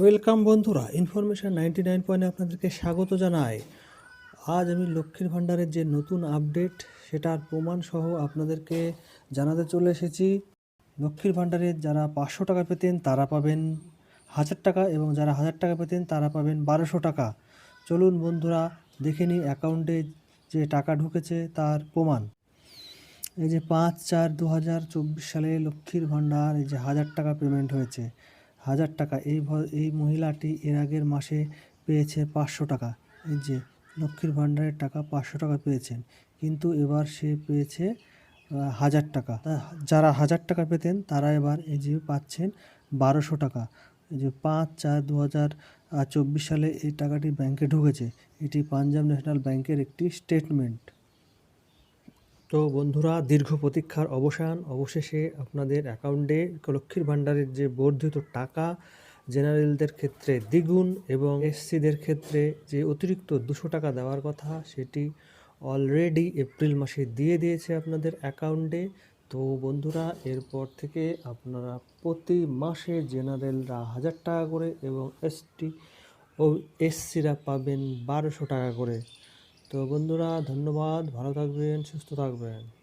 Welcome বন্ধুরা, information ninety nine পয়েন্টে আপনাদেরকে স্বাগত জানাই। আজ আমি লক্ষ্মীর ভাণ্ডারের যে নতুন আপডেট, সেটার প্রমাণ সহ আপনাদেরকে জানাতে চলে এসেছি। লক্ষ্মীর ভাণ্ডারের যারা পাঁচশো টাকা পেতেন, তারা পাবেন হাজার টাকা এবং যারা হাজার টাকা পেতেন, তারা পাবেন বারোশো টাকা। চলুন বন্ধুরা, দেখে নিই অ্যাকাউন্টে যে টাকা ঢুকেছে, তার প্রমাণ। এই যে পাঁচ চার দু সালে লক্ষ্মীর ভাণ্ডার, এই যে হাজার টাকা পেমেন্ট হয়েছে। হাজার টাকা। এই এই মহিলাটি এর আগের মাসে পেয়েছে পাঁচশো টাকা। এই যে, লক্ষ্মীর ভাণ্ডারের টাকা পাঁচশো টাকা পেয়েছেন। কিন্তু এবার সে পেয়েছে হাজার টাকা। যারা হাজার টাকা পেতেন, তারা এবার এই যে পাচ্ছেন বারোশো টাকা। এই যে পাঁচ চার দু হাজার চব্বিশ সালে এই টাকাটি ব্যাংকে ঢুকেছে। এটি পাঞ্জাব ন্যাশনাল ব্যাংকের একটি স্টেটমেন্ট। তো বন্ধুরা, দীর্ঘ প্রতীক্ষার অবসান। অবশেষে আপনাদের অ্যাকাউন্টে লক্ষ্মীর ভাণ্ডারের যে বর্ধিত টাকা, জেনারেলদের ক্ষেত্রে দ্বিগুণ এবং এসসিদের ক্ষেত্রে যে অতিরিক্ত দুশো টাকা দেওয়ার কথা, সেটি অলরেডি এপ্রিল মাসে দিয়ে দিয়েছে আপনাদের অ্যাকাউন্টে। তো বন্ধুরা, এরপর থেকে আপনারা প্রতি মাসে জেনারেলরা হাজার টাকা করে এবং এসটি ও এসসিরা পাবেন বারোশো টাকা করে। তো বন্ধুরা ধন্যবাদ। ভালো থাকবেন সুস্থ থাকবেন।